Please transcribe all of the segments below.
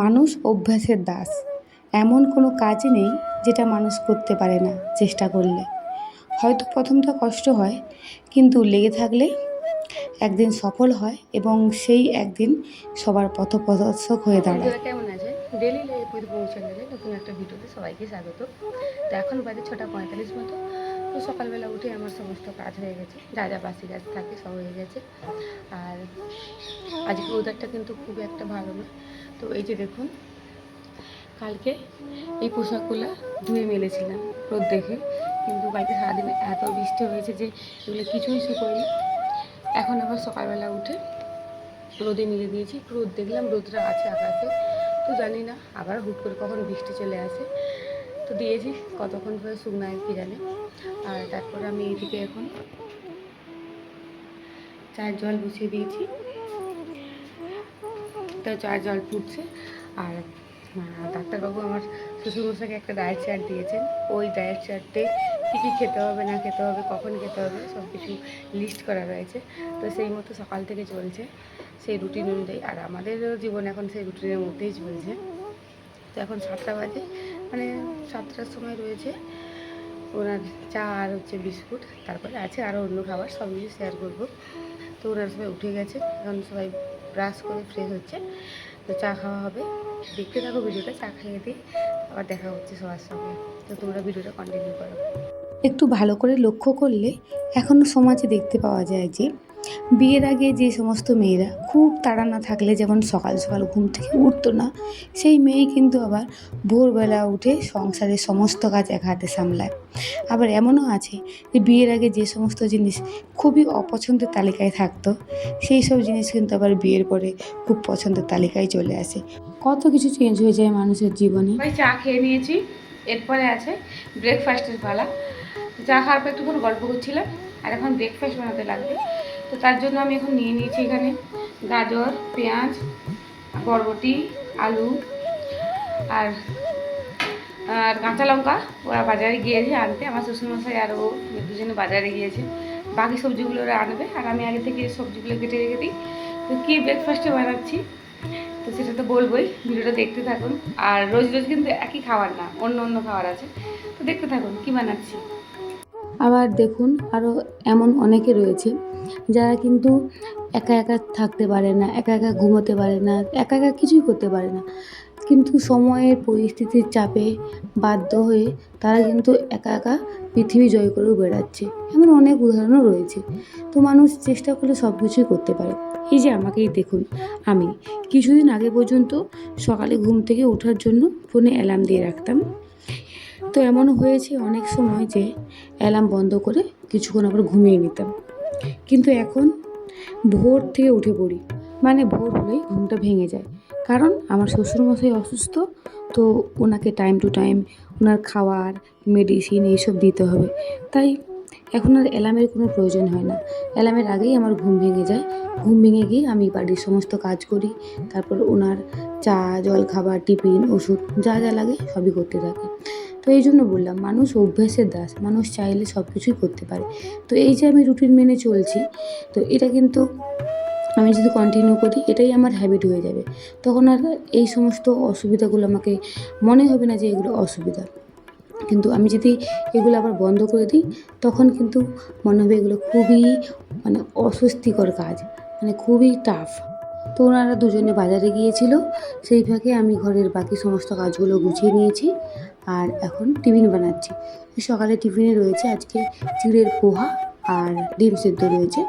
মানুষ অভ্যাসের দাস। এমন কোনো কাজ নেই যেটা মানুষ করতে পারে না চেষ্টা করলে। হয়তো প্রথমটা কষ্ট হয়, কিন্তু লেগে থাকলে একদিন সফল হয় এবং সেই একদিন সবার পথপ্রদর্শক হয়ে দাঁড়ায়। কেমন আছে ডেলি বউ চ্যানেলে নতুন একটা ভিডিওতে সবাইকে স্বাগত। তো এখন বাজে ছটা পঁয়তাল্লিশ মতো তো সকালবেলা উঠে আমার সমস্ত কাজ হয়ে গেছে। যা যা বাসি কাজ থাকে সব হয়ে গেছে। আর আজকে ওয়েদারটা কিন্তু খুব একটা ভালো না। তো এই যে দেখুন, কালকে এই পোশাকগুলো ধুয়ে মেলেছিলাম রোদ দেখে। কিন্তু বাড়িতে সারাদিন এত বৃষ্টি হয়েছে যে এগুলো কিছুই শুকোয়নি এখন আবার সকালবেলা উঠে রোদে মিলে দিয়েছি। রোদ দেখলাম, রোদটা আছে আকাশে। তো জানি না, আবার হুট করে কখন বৃষ্টি চলে আসে। তো দিয়েছি, কতক্ষণ ধরে শুকনায় কি জানে। আর তারপর আমি এইদিকে এখন চায়ের জল বসিয়ে দিয়েছি। তো চায়ের জল ফুটছে আর ডাক্তারবাবু আমার শ্বশুরমশাইকে একটা ডায়েট চার্ট দিয়েছেন। ওই ডায়েট চার্টে কী কী খেতে হবে, না খেতে হবে, কখন খেতে হবে সব কিছু লিস্ট করা রয়েছে। তো সেই মতো সকাল থেকে চলছে সেই রুটিন অনুযায়ী। আর আমাদেরও জীবন এখন সেই রুটিনের মধ্যেই চলছে। তো এখন সাতটা বাজে মানে সাতটার সময় রয়েছে। ওনার চা আর হচ্ছে বিস্কুট, তারপরে আছে আরও অন্য খাবার, সব কিছু শেয়ার করব। তো ওনারা সবাই উঠে গেছে, এখন সবাই ব্রাশ করে ফ্রেশ হচ্ছে। তো চা খাওয়া হবে। দেখতে থাকো ভিডিওটা, চা খেয়ে দিয়ে আবার দেখা হচ্ছে সবার সঙ্গে। তো তোমরা ভিডিওটা কন্টিনিউ করো। একটু ভালো করে লক্ষ্য করলে এখনও সমাজে দেখতে পাওয়া যায় যে বিয়ের আগে যে সমস্ত মেয়েরা খুব তাড়া না থাকলে যেমন সকাল সকাল ঘুম থেকে উঠতো না, সেই মেয়ে কিন্তু আবার ভোরবেলা উঠে সংসারের সমস্ত কাজ এক হাতে সামলায়। আবার এমনও আছে যে বিয়ের আগে যে সমস্ত জিনিস খুবই অপছন্দের তালিকায় থাকতো, সেই সব জিনিস কিন্তু আবার বিয়ের পরে খুব পছন্দের তালিকায় চলে আসে। কত কিছু চেঞ্জ হয়ে যায় মানুষের জীবনে। চা খেয়ে নিয়েছি, এরপরে আছে ব্রেকফাস্টের পালা। চা খাওয়ার পর একটুক্ষণ গল্প করছিলাম, আর এখন ব্রেকফাস্ট বানাতে লাগবে। তো তার জন্য আমি এখন নিয়ে নিয়েছি এখানে গাজর, পেঁয়াজ, বরবটি, আলু আর আর কাঁচা লঙ্কা। ওরা বাজারে গিয়েছে আনতে। আমার শ্বশুরমশাই আর ও দুজনে বাজারে গিয়েছে। বাকি সবজিগুলো ওরা আনবে। আর আমি আগে থেকে সবজিগুলো কেটে রেখে দিই। তো কী ব্রেকফাস্টে বানাচ্ছি? তো সেটা তো বলবোই। ভিডিওটা দেখতে থাকুন। আর রোজ রোজ কিন্তু একই খাবার না, অন্য অন্য খাবার আছে। তো দেখতে থাকুন, কী বানাচ্ছি? আবার দেখুন আরও এমন অনেকে রয়েছে যারা কিন্তু একা একা থাকতে পারে না, একা একা ঘুমোতে পারে না, একা একা কিছুই করতে পারে না। কিন্তু সময়ের পরিস্থিতির চাপে বাধ্য হয়ে তারা কিন্তু একা একা পৃথিবী জয় করেও বেড়াচ্ছে। এমন অনেক উদাহরণও রয়েছে। তো মানুষ চেষ্টা করলে সব কিছুই করতে পারে। এই যে আমাকেই দেখুন, আমি কিছুদিন আগে পর্যন্ত সকালে ঘুম থেকে ওঠার জন্য ফোনে অ্যালার্ম দিয়ে রাখতাম। তো এমন হয়েছে অনেক সময় যে অ্যালার্ম বন্ধ করে কিছুক্ষণ আবার ঘুমিয়ে নিতাম। কিন্তু এখন ভোর থেকে উঠে পড়ি। মানে ভোর হলেই ঘুমটা ভেঙে যায়। কারণ আমার শ্বশুরমশাই অসুস্থ, তো ওনাকে টাইম টু টাইম ওনার খাওয়ার মেডিসিন এইসব দিতে হবে। তাই এখন আর অ্যালার্মের কোনো প্রয়োজন হয় না। অ্যালার্মের আগেই আমার ঘুম ভেঙে যায়। ঘুম ভেঙে গিয়ে আমি বাড়ির সমস্ত কাজ করি। তারপর ওনার চা জল খাবার টিফিন, ওষুধ যা যা লাগে সবই করতে থাকে। তো এই জন্য বললাম, মানুষ অভ্যাসের দাস, মানুষ চাইলে সব কিছুই করতে পারে। তো এই যে আমি রুটিন মেনে চলছি, তো এটা কিন্তু আমি যদি কন্টিনিউ করি, এটাই আমার হ্যাবিট হয়ে যাবে। তখন আর এই সমস্ত অসুবিধাগুলো আমাকে, মনে হবে না যে এগুলো অসুবিধা। কিন্তু আমি যদি এগুলো আবার বন্ধ করে দিই, তখন কিন্তু মনে হবে এগুলো খুবই মানে অস্বস্তিকর কাজ মানে খুবই টাফ তো ওনারা দুজনে বাজারে গিয়েছিল। সেই ফাঁকে আমি ঘরের বাকি সমস্ত কাজগুলো গুছিয়ে নিয়েছি আর এখন টিফিন বানাচ্ছি। সকালে টিফিনে রয়েছে আজকে চিড়ের পোহা আর ডিম সেদ্ধ রয়েছে।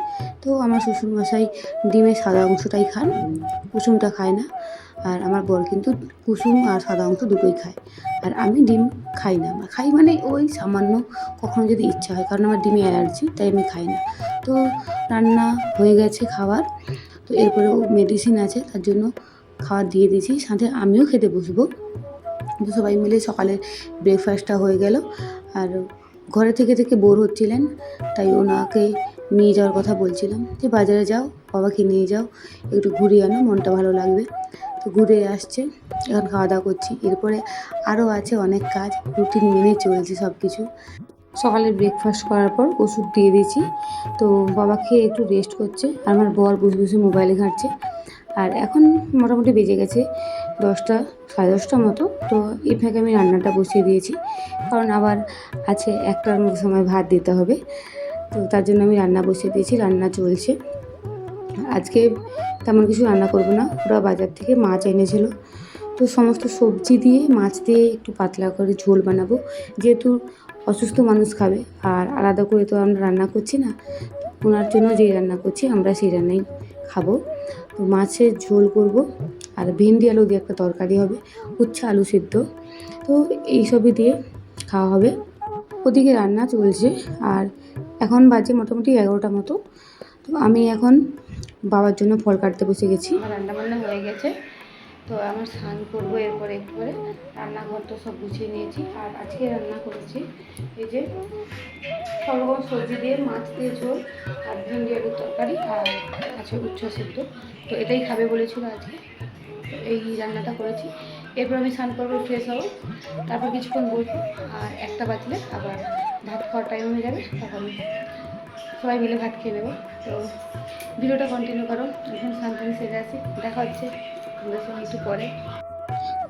তো আমার শ্বশুরমশাই ডিমের সাদা অংশটাই খান, কুসুমটা খায় না। আর আমার বর কিন্তু কুসুম আর সাদা অংশ দুটোই খায়। আর আমি ডিম খাই না। খাই মানে ওই সামান্য কখনো যদি ইচ্ছা হয়, কারণ আমার ডিমে অ্যালার্জি, তাই আমি খাই না। তো রান্না হয়ে গেছে খাবার। তো এরপরেও মেডিসিন আছে, তার জন্য খাবার দিয়ে দিয়েছি। সাথে আমিও খেতে বসবো। তো সবাই মিলে সকালে ব্রেকফাস্টটা হয়ে গেল। আর ঘরে থেকে থেকে বোর হচ্ছিলেন, তাই ওনাকে নিয়ে যাওয়ার কথা বলছিলাম যে, বাজারে যাও, বাবাকে নিয়ে যাও, একটু ঘুরিয়ে আনো, মনটা ভালো লাগবে। তো ঘুরে আসছে, এখন খাওয়া দাওয়া করছি। এরপরে আরও আছে অনেক কাজ রুটিন মেনে চলছে সব কিছু সকালে ব্রেকফাস্ট করার পর ওষুধ দিয়ে দিয়েছি। তো বাবা খেয়ে একটু রেস্ট করছে, আর আমার বর বসে বসে মোবাইলে ঘাঁটছে। আর এখন মোটামুটি বেজে গেছে দশটা, সাড়ে দশটার মতো। তো এই ফাঁকে আমি রান্নাটা বসিয়ে দিয়েছি। কারণ আবার আছে একটার সময় ভাত দিতে হবে। তো তার জন্য আমি রান্না বসিয়ে দিয়েছি, রান্না চলছে। আজকে তেমন কিছু রান্না করব না। ওরা বাজার থেকে মাছ এনেছিল। তো সমস্ত সবজি দিয়ে মাছ দিয়ে একটু পাতলা করে ঝোল বানাবো। যেহেতু অসুস্থ মানুষ খাবে। আর আলাদা করে তো আমরা রান্না করছি না। ওনার জন্য যেই রান্না করছি, আমরা সেই রান্নাই খাব। তো মাছের ঝোল করব, আর ভেন্ডি আলু দিয়ে একটা তরকারি হবে, উচ্ছে আলু সিদ্ধ। তো এইসবই দিয়ে খাওয়া হবে। ওদিকে রান্না চলছে, আর এখন বাজে মোটামুটি এগারোটা মতো। তো আমি এখন বাবার জন্য ফল কাটতে বসে গেছি। রান্না বান্না হয়ে গেছে। তো আমার স্নান করব এরপরে একটু করে রান্নাঘর তো সব গুছিয়ে নিয়েছি। আর আজকে রান্না করেছি এই যে সব রকম সবজি দিয়ে মাছ দিয়ে ঝোল আর ভেন্ডি আলুর তরকারি আর আছে উচ্চ সিদ্ধ। তো এটাই খাবে বলেছিল আজকে। এই রান্নাটা করেছি। এরপর আমি স্নান করব ফ্রেশ হব, তারপর কিছুক্ষণ বসবো আর একটা বাজলে আবার ভাত খাওয়ার টাইম হয়ে যাবে, তখন সবাই মিলে ভাত খেয়ে নেব। তো ভিডিওটা কন্টিনিউ করো। এখন স্নান টান সেরে আসি। দেখা হচ্ছে।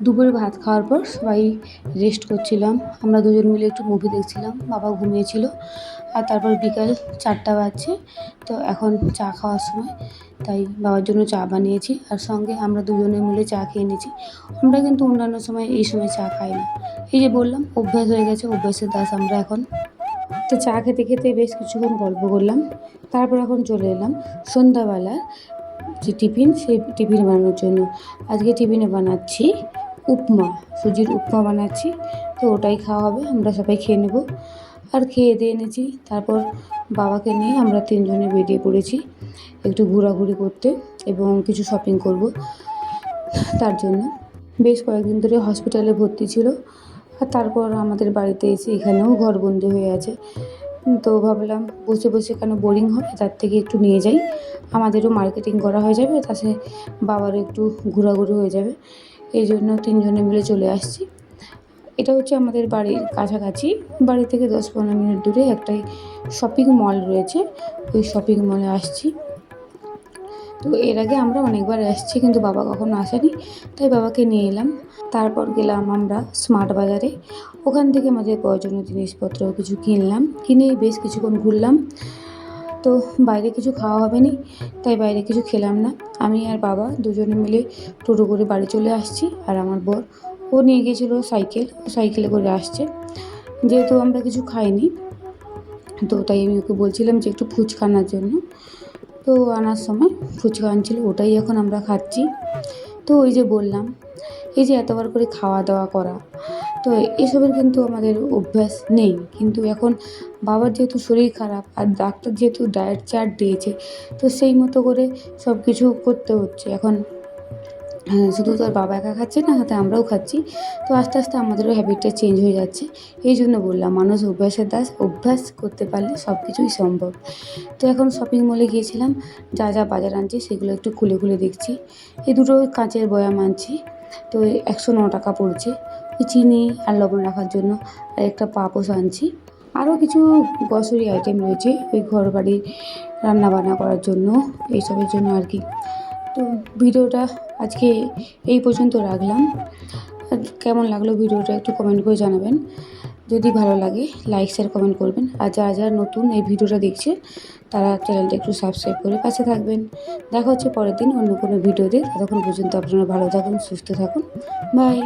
দুপুরে ভাত খাওয়ার পর সবাই রেস্ট করছিলাম। আমরা দুজন মিলে একটু মুভি দেখছিলাম। বাবা ঘুমিয়েছিল। আর তারপর বিকাল চারটা বাজছে। তো এখন চা খাওয়ার সময়। তাই বাবার জন্য চা বানিয়েছি। আর সঙ্গে আমরা দুজনে মিলে চা খেয়ে নিয়েছি। আমরা কিন্তু অন্যান্য সময় এই সময় চা খাই না। এই যে বললাম, অভ্যাস হয়ে গেছে। অভ্যাসের দাস আমরা এখন। তো চা খেতে খেতে বেশ কিছুক্ষণ গল্প করলাম। তারপর এখন চলে এলাম সন্ধ্যাবেলার যে টিফিন, সেই টিফিন বানানোর জন্য। আজকে টিফিনে বানাচ্ছি উপমা, সুজির উপমা বানাচ্ছি। তো ওটাই খাওয়া হবে, আমরা সবাই খেয়ে নেব। আর খেয়ে দিয়ে এনেছি। তারপর বাবাকে নিয়ে আমরা তিনজনে বেরিয়ে পড়েছি একটু ঘোরাঘুরি করতে এবং কিছু শপিং করব তার জন্য। বেশ কয়েকদিন ধরে হসপিটালে ভর্তি ছিল। আর তারপর আমাদের বাড়িতে এসে এখানেও ঘরবন্দি হয়ে আছে। তো ভাবলাম বসে বসে কেন বোরিং হবে? তার থেকে একটু নিয়ে যাই। আমাদেরও মার্কেটিং করা হয়ে যাবে তাতে বাবারও একটু ঘোরাঘুরি হয়ে যাবে। এই জন্য তিনজনে মিলে চলে আসছি। এটা হচ্ছে আমাদের বাড়ির কাছাকাছি। বাড়ি থেকে দশ পনেরো মিনিট দূরে একটাই শপিং মল রয়েছে। ওই শপিং মলে আসছি। তো এর আগে আমরা অনেকবার এসেছি কিন্তু বাবা কখনো আসেনি। তাই বাবাকে নিয়ে এলাম। তারপর গেলাম আমরা স্মার্ট বাজারে। ওখান থেকে আমাদের প্রয়োজনীয় জিনিসপত্র কিছু কিনলাম। কিনে বেশ কিছুক্ষণ ঘুরলাম। তো বাইরে কিছু খাওয়া হবে নি তাই বাইরে কিছু খেলাম না। আমি আর বাবা দুজনে মিলে টোটো করে বাড়ি চলে আসছি আর আমার বর, ও নিয়ে গিয়েছিল সাইকেল। সাইকেলে করে আসছে। যেহেতু আমরা কিছু খাইনি, তো তাই আমি ওকে বলছিলাম যে একটু ফুচকা আনার জন্য। তো আনার সময় ফুচকা আনছিল, ওটাই এখন আমরা খাচ্ছি। তো ওই যে বললাম, এই যে এতবার করে খাওয়া দাওয়া করা, তো এসবের কিন্তু আমাদের অভ্যাস নেই। কিন্তু এখন বাবার যেহেতু শরীর খারাপ আর ডাক্তার যেহেতু ডায়েট চার্ট দিয়েছে, তো সেই মতো করে সব কিছু করতে হচ্ছে। এখন শুধু তো আর বাবা একা খাচ্ছে না, সাথে আমরাও খাচ্ছি। তো আস্তে আস্তে আমাদেরও হ্যাবিটটা চেঞ্জ হয়ে যাচ্ছে। এই জন্য বললাম, মানুষ অভ্যাসের দাস, অভ্যাস করতে পারলে সব কিছুই সম্ভব। তো এখন শপিং মলে গিয়েছিলাম, যা যা বাজার আনছি, সেগুলো একটু খুলে খুলে দেখছি। এই দুটো কাঁচের বয়াম আনছি, তো একশো ন টাকা পড়ছে। চিনি আর লবণ রাখার জন্য আর একটা পাপোশ আনছি। আরও কিছু গ্রসারি আইটেম রয়েছে, ওই ঘর বাড়ি রান্না বান্না করার জন্য, এইসবের জন্য আর কি। তো ভিডিওটা আজকে এই পর্যন্ত রাখলাম। কেমন লাগল ভিডিওটা একটু কমেন্ট করে জানাবেন। যদি ভালো লাগে লাইক শেয়ার কমেন্ট করবেন। আর যারা যারা নতুন এই ভিডিওটা দেখছে, তারা চ্যানেলটা একটু সাবস্ক্রাইব করে পাশে থাকবেন। দেখা হচ্ছে পরের দিন অন্য কোনো ভিডিও ভিডিওতে। ততক্ষণ পর্যন্ত আপনারা ভালো থাকুন, সুস্থ থাকুন। বাই